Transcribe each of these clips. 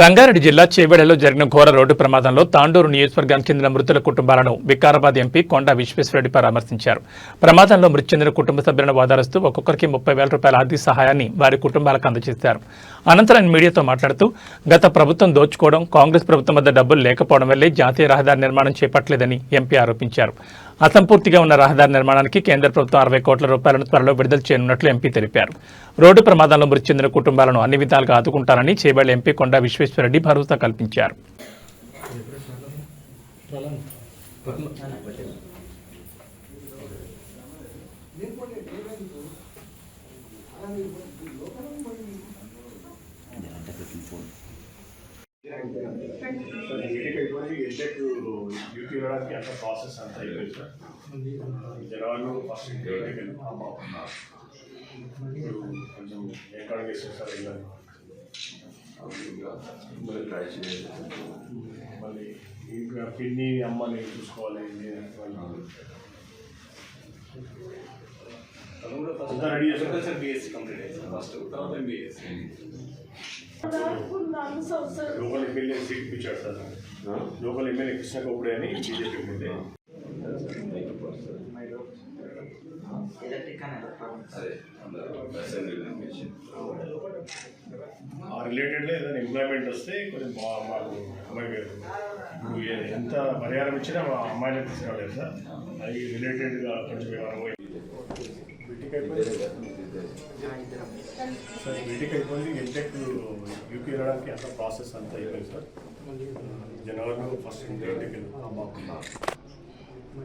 రంగారెడ్డి జిల్లా చేవెడలో జరిగిన ఘోర రోడ్డు ప్రమాదంలో తాండూరు నియోజకవర్గానికి చెందిన మృతుల కుటుంబాలను వికారాబాద్ ఎంపీ కొండా విశ్వేశ్వరరెడ్డి పరామర్శించారు. ప్రమాదంలో మృతి చెందిన కుటుంబ సభ్యులను వాదారుస్తూ ఒక్కొక్కరికి ముప్పై వేల రూపాయల ఆర్థిక సహాయాన్ని వారి కుటుంబాలకు అందజేశారు. అనంతరం మీడియాతో మాట్లాడుతూ గత ప్రభుత్వం దోచుకోవడం కాంగ్రెస్ ప్రభుత్వం వద్ద డబ్బులు లేకపోవడం వల్లే జాతీయ రహదారి నిర్మాణం చేపట్టలేదని ఎంపీ ఆరోపించారు. అసంపూర్తిగా ఉన్న రహదారి నిర్మాణానికి కేంద్ర ప్రభుత్వం అరవై కోట్ల రూపాయలను త్వరలో విడుదల చేయనున్నట్లు ఎంపీ తెలిపారు రోడ్డు ప్రమాదంలో మృతి చెందిన కుటుంబాలను అన్ని విధాలుగా ఆదుకుంటారని చేబళ్ళ ఎంపీ కొండా విశ్వేశ్వరరెడ్డి భరోసా కల్పించారు Thank you. యూపీ ఇవ్వడానికి అంత ప్రాసెస్ అంతా అయిపోయింది సార్ జనవరిలో ఫస్ట్ ఇంటికి వెళ్ళాము ఇప్పుడు కొంచెం ఏ కాడ చేస్తారు సార్ వెళ్ళాలి మళ్ళీ ఇంకా పిన్ని అమ్మని చూసుకోవాలి అంతా రెడీ చేస్తారు. సార్ బీఎస్సీ కంప్లీట్ అయ్యింది. సార్ ఫస్ట్ తర్వాత ఎంబీఎస్సీ నాలుగు సంవత్సరాలు లోకల్ ఎమ్మెల్యే సీట్ ఇప్పించాడు sir. Local MLA Krishna Kaupude అని బీజేపీ కమిషన్ ఆ రిలేటెడ్లో ఏదైనా ఎంప్లాయ్మెంట్ వస్తే కొంచెం మాకు అమ్మాయి ఎంత పరిహారం ఇచ్చినా మా అమ్మాయిని తీసుకురాలేదు సార్. అది రిలేటెడ్గా కొంచెం వ్యవహారం సార్ బీటెక్ అయిపోయింది. ఎంటెక్ యూపీ వెళ్ళడానికి అంత ప్రాసెస్ అంతా అయిపోయింది సార్? జనవరిలో ఫస్ట్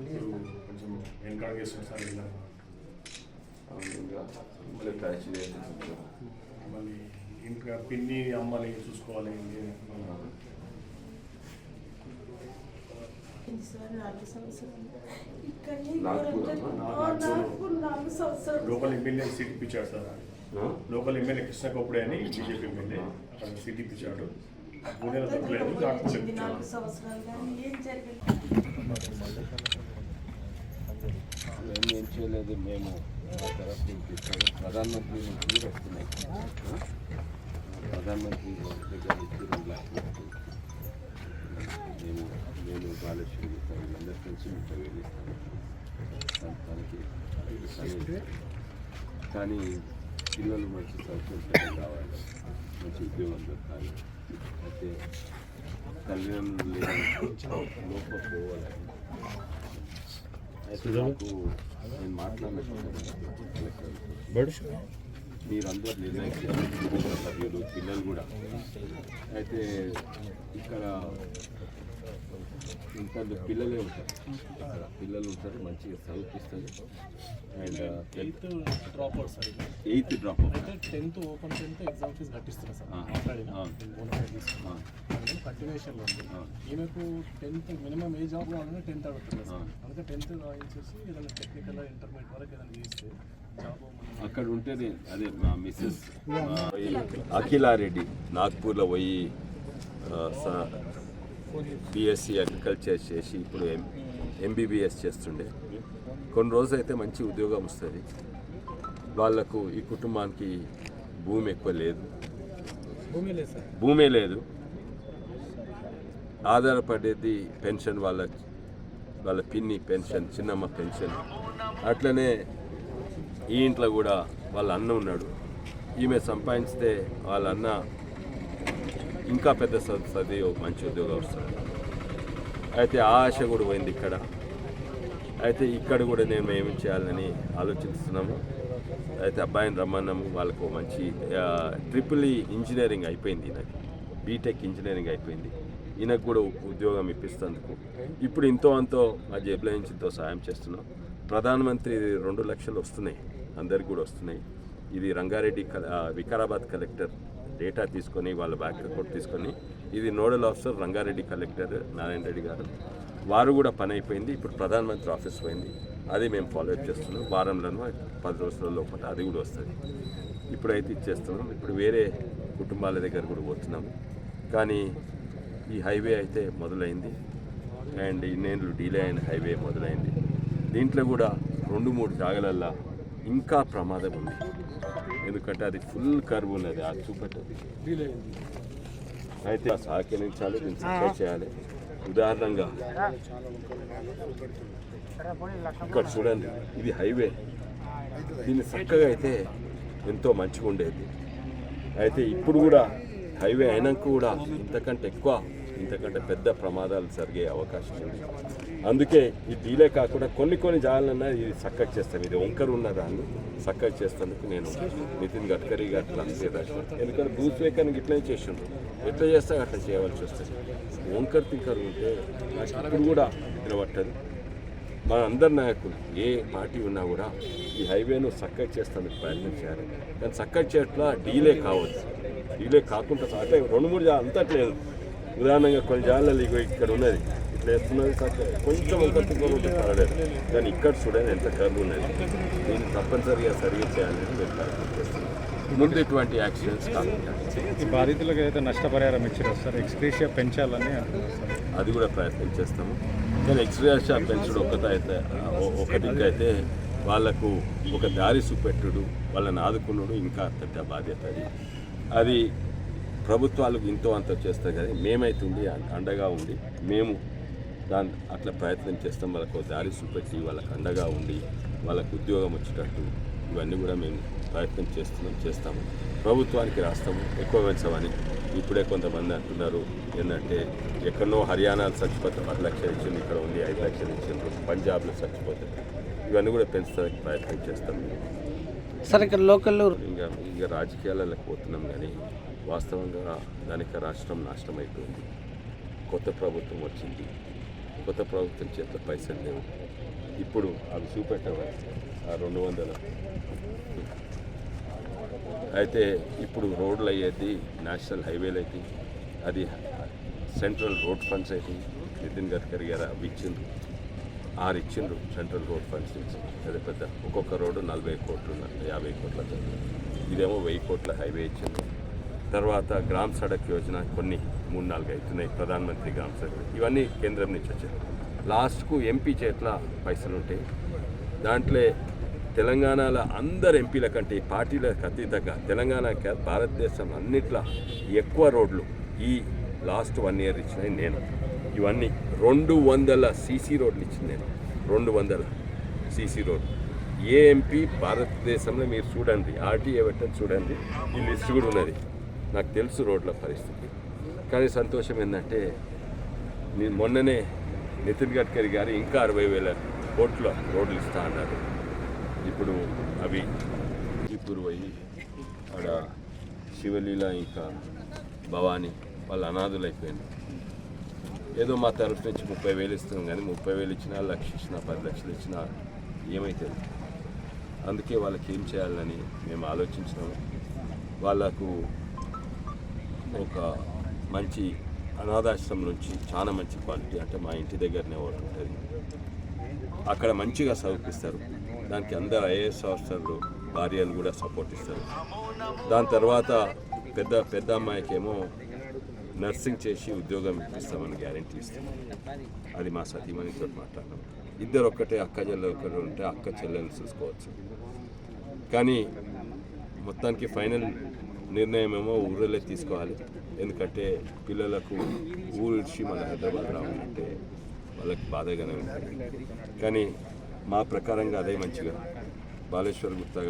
ఇప్పుడు కొంచెం వెనకాడ చేస్తాం సార్ వెళ్ళాము మళ్ళీ ఇంకా పిన్ని అమ్మని చూసుకోవాలి సార్ నాలుగు సంవత్సరాలు. ఇక్కడనే నాలుగు సంవత్సరాలు. లోకల్ ఎమ్మెల్యే సీట్ ఇప్పించాడు sir. Local MLA Krishna Kappude అని బీజేపీ ఎమ్మెల్యే అక్కడ సీట్ ఇప్పించాడు. నాలుగు సంవత్సరాలు కానీ ఏం జరిగింది? మేము ఏం చేయలేదు మేము ప్రధానమంత్రి నుంచి వస్తున్నాయి? ప్రధానమంత్రి దగ్గర నుంచి రెండు మేము నేను బాలశ్వరి వీళ్ళందరి కలిసి ముప్పై వేలు ఇస్తాము పని. కానీ పిల్లలు మంచి సంతోషంగా కావాలి. మంచి ఉద్యోగం దొరకాలి. అయితే తల్లిదండ్రులు లోపపోవాలని అయితే నాకు నేను మాట్లాడిన మీరందరూ నిర్ణయించారు సభ్యులు పిల్లలు కూడా. అయితే ఇక్కడ ఇంకా పిల్లలే ఉంటారు. ఇక్కడ పిల్లలు ఉంటారు మంచిగా చదివిస్తారు and eighth drop out sir. Eighth drop అయితే tenth open tenth exam fees కట్టిస్తున్నా sir. మాట్లాడిన కంటిన్యూషన్లో ఉంది. ఈమెకు టెన్త్ మినిమం ఏ జాబ్ కావాలన్నా టెన్త్ అడుగుతుంది సార్. అందుకే టెన్త్ రాయించేసి ఏదైనా టెక్నికల్ ఇంటర్మీడియట్ వరకు ఏదైనా చేస్తే జాబ్ అక్కడ ఉంటేనే అదే మా మిస్సెస్ అఖిలారెడ్డి నాగ్పూర్లో పోయి బిఎస్సి అగ్రికల్చర్ చేసి ఇప్పుడు ఎం ఎంబీబీఎస్ చేస్తుండే. కొన్ని రోజులు అయితే మంచి ఉద్యోగం వస్తుంది. వాళ్ళకు ఈ కుటుంబానికి భూమి ఎక్కువ లేదు. భూమే లేదు ఆధారపడేది పెన్షన్ వాళ్ళ వాళ్ళ పిన్ని పెన్షన్ చిన్నమ్మ పెన్షన్. అట్లనే ఈ ఇంట్లో కూడా వాళ్ళ అన్న ఉన్నాడు. ఈమె సంపాదించితే వాళ్ళ అన్న ఇంకా పెద్ద చదువు చదివి ఒక మంచి ఉద్యోగం వస్తుంది. అయితే ఆ ఆశ కూడా పోయింది ఇక్కడ. అయితే ఇక్కడ కూడా నేను ఏమి చేయాలని ఆలోచిస్తున్నాము. అయితే అబ్బాయిని రమ్మన్నాము. వాళ్ళకు మంచి ట్రిపుల్ ఈ ఇంజనీరింగ్ అయిపోయింది నాకు బీటెక్ ఇంజనీరింగ్ అయిపోయింది. ఈయనకు కూడా ఉద్యోగం ఇప్పిస్తందుకు. ఇప్పుడు ఇంతో అంతో మా జేబులో నుంచి ఇంతో సాయం చేస్తున్నాం. ప్రధానమంత్రి రెండు లక్షలు వస్తున్నాయి. అందరికి కూడా వస్తున్నాయి. ఇది రంగారెడ్డి కల- వికారాబాద్ కలెక్టర్ డేటా తీసుకొని వాళ్ళ బ్యాక్ అకౌంట్ తీసుకొని ఇది nodal officer Rangareddy collector Narayana Reddy garu. వారు కూడా పని అయిపోయింది. ఇప్పుడు ప్రధానమంత్రి ఆఫీస్ పోయింది. అది మేము ఫాలోఅప్ చేస్తున్నాం. వారంలోనూ పది రోజుల లోపల అది కూడా వస్తుంది. ఇప్పుడైతే ఇచ్చేస్తున్నాం. ఇప్పుడు వేరే కుటుంబాల దగ్గర కూడా పోతున్నాము కానీ ఈ హైవే అయితే మొదలైంది. అండ్ ఇన్నేళ్ళు డీలే అయిన హైవే మొదలైంది. దీంట్లో కూడా రెండు మూడు జాగలల్లో ఇంకా ప్రమాదం ఉంది. ఎందుకంటే అది ఫుల్ కర్వ్ ఉన్నది అది చూపెట్టది. అయితే సహకరించాలి దీన్ని సక్సెస్ చేయాలి. ఉదాహరణగా ఇక్కడ చూడండి ఇది హైవే. దీన్ని చక్కగా అయితే ఎంతో మంచిగా ఉండేది. అయితే ఇప్పుడు కూడా హైవే అయినాక కూడా ఇంతకంటే ఎక్కువ ఇంతకంటే పెద్ద ప్రమాదాలు జరిగే అవకాశం ఉంది. అందుకే ఈ డీలే కాకుండా కొన్ని కొన్ని జాగాలన్నా ఇది చక్కగా చేస్తాం. ఇది వంకర ఉన్న దాన్ని చక్కగా చేస్తేందుకు నేను నితిన్ గడ్కరీ గారు అంతే రాసిన ఎందుకంటే భూస్వేకానికి ఇట్లనే చేసిండ్రు. ఎట్లా చేస్తే అట్లా చేయవలసి వస్తుంది. వంకర్ తింకర్ ఉంటే నాకు ఇప్పుడు కూడా నిలబట్టదు. మన అందరి నాయకులు ఏ పార్టీ ఉన్నా కూడా ఈ హైవేను చక్కగా చేస్తానికి ప్రయత్నం చేయాలి. కానీ చక్కగా చేయట్లా డీలే కావచ్చు డీలే కాకుండా అంటే రెండు మూడు అంతట్లేదు ఉదాహరణంగా కొన్ని జాగాలలో ఇగో ఇక్కడ ఉన్నది ఇట్లా వేస్తున్నది కొంచెం ఒక ఉంటే పర్వాలేదు. కానీ ఇక్కడ చూడండి ఎంత కర్వ్ ఉన్నది. దీన్ని తప్పనిసరిగా సరిగా చేయాలని మేము ముందు ఇటువంటి యాక్సిడెంట్స్ బాధితులకు అయితే నష్టపరిహారం ఇచ్చారు సార్ ఎక్స్క్రీషియా పెంచాలని అది కూడా ప్రయత్నం చేస్తాము. కానీ ఎక్స్ప్రెస్ షాప్ పెంచడం ఒకటైతే ఒక దిక్కైతే వాళ్ళకు ఒక దారి చూపెట్టుడు వాళ్ళని ఆదుకున్నాడు ఇంకా పెద్ద బాధ్యత అది. అది ప్రభుత్వాలకు ఇంతో అంత చేస్తాయి కానీ మేమైతే ఉండి అండగా ఉండి మేము దాని అట్లా ప్రయత్నం చేస్తాం. వాళ్ళకు దారి చూపెట్టి వాళ్ళకి అండగా ఉండి వాళ్ళకు ఉద్యోగం వచ్చేటట్టు ఇవన్నీ కూడా మేము ప్రయత్నం చేస్తున్నాం చేస్తాము. ప్రభుత్వానికి రాస్తాము. ఎక్కువ పెంచమని ఇప్పుడే కొంతమంది అంటున్నారు. ఏంటంటే ఎక్కడో హర్యానాలో చచ్చిపోతే పది లక్షలు ఇచ్చింది ఇక్కడ ఉంది ఐదు లక్షలు ఇచ్చిండ్రు పంజాబ్లో చచ్చిపోతే ఇవన్నీ కూడా పెంచడానికి ప్రయత్నం చేస్తాం సార్ ఇక్కడ లోకల్లో ఇంకా ఇంకా రాజకీయాలకు పోతున్నాం కానీ వాస్తవంగా ధనిక రాష్ట్రం నాశనం అయిపోయింది కొత్త ప్రభుత్వం వచ్చింది. కొత్త ప్రభుత్వం చేత పైసలు లేవు. ఇప్పుడు అవి చూపెట్టవాలి ఆ రెండు వందల. అయితే ఇప్పుడు రోడ్లు అయ్యేది నేషనల్ హైవేలు అయితే అది సెంట్రల్ రోడ్ ఫండ్స్ అయితే నితిన్ గడ్కరీ గారు అవి ఇచ్చిండ్రు. ఆరు ఇచ్చిండ్రు సెంట్రల్ రోడ్ ఫండ్స్ నుంచి. పెద్ద పెద్ద. ఒక్కొక్క రోడ్డు నలభై కోట్లు యాభై కోట్లతో. ఇదేమో వెయ్యి కోట్ల హైవే ఇచ్చిండ్రు. తర్వాత గ్రామ్ సడక్ యోజన కొన్ని మూడు నాలుగు అవుతున్నాయి ప్రధానమంత్రి గ్రామ్ సడక్. ఇవన్నీ కేంద్రం నుంచి వచ్చాయి. లాస్ట్కు ఎంపీ చేట్ల పైసలు ఉంటాయి. దాంట్లో తెలంగాణలో అందరు ఎంపీల కంటే పార్టీలకు అతీతంగా తెలంగాణ భారతదేశం అన్నిట్లా ఎక్కువ రోడ్లు ఈ లాస్ట్ వన్ ఇయర్ ఇచ్చినాయి నేను. ఇవన్నీ రెండు వందల సీసీ రోడ్లు ఇచ్చింది నేను. రెండు వందల సీసీ రోడ్లు. ఏ ఎంపీ భారతదేశంలో మీరు చూడండి ఆర్టీఏ పెట్టని చూడండి ఈ లిస్ట్ కూడా ఉన్నది. నాకు తెలుసు రోడ్ల పరిస్థితి. కానీ సంతోషం ఏంటంటే నేను మొన్ననే నితిన్ గడ్కరీ గారు ఇంకా అరవై వేల కోట్ల రోడ్లు ఇస్తా అన్నారు. ఇప్పుడు అవి ఇప్పుడు పోయి అక్కడ శివలీల ఇంకా భవానీ వాళ్ళు అనాథులు అయిపోయింది ఏదో మా తరఫు నుంచి ముప్పై వేలు ఇస్తున్నాం కానీ ముప్పై వేలు ఇచ్చినా లక్ష ఇచ్చినా పది లక్షలు ఇచ్చినా ఏమైతుంది? అందుకే వాళ్ళకి ఏం చేయాలని మేము ఆలోచించినాము. వాళ్ళకు ఒక మంచి అనాథాశ్రమం నుంచి చాలా మంచి క్వాలిటీ అంటే మా ఇంటి దగ్గరనే ఒకటి ఉంటుంది. అక్కడ మంచిగా చదివిపిస్తారు. దానికి అందరు ఐఏఎస్ ఆఫీసర్లు భార్యలు కూడా సపోర్ట్ ఇస్తారు. దాని తర్వాత పెద్ద పెద్ద అమ్మాయికేమో నర్సింగ్ చేసి ఉద్యోగం ఇప్పిస్తామని గ్యారంటీ ఇస్తాం. అది మా సతీమణితో మాట్లాడడం. ఇద్దరు ఒక్కటే అక్క చెల్లెలు ఒకరు ఉంటే అక్క చెల్లెలు చూసుకోవచ్చు. కానీ మొత్తానికి ఫైనల్ నిర్ణయం ఏమో ఊళ్ళో తీసుకోవాలి. ఎందుకంటే పిల్లలకు ఊరు మన హైదరాబాద్ రావాలంటే వాళ్ళకి బాధగానే ఉంటుంది. కానీ మా ప్రకారంగా అదే మంచిగా. బాలేశ్వర్ గుప్తా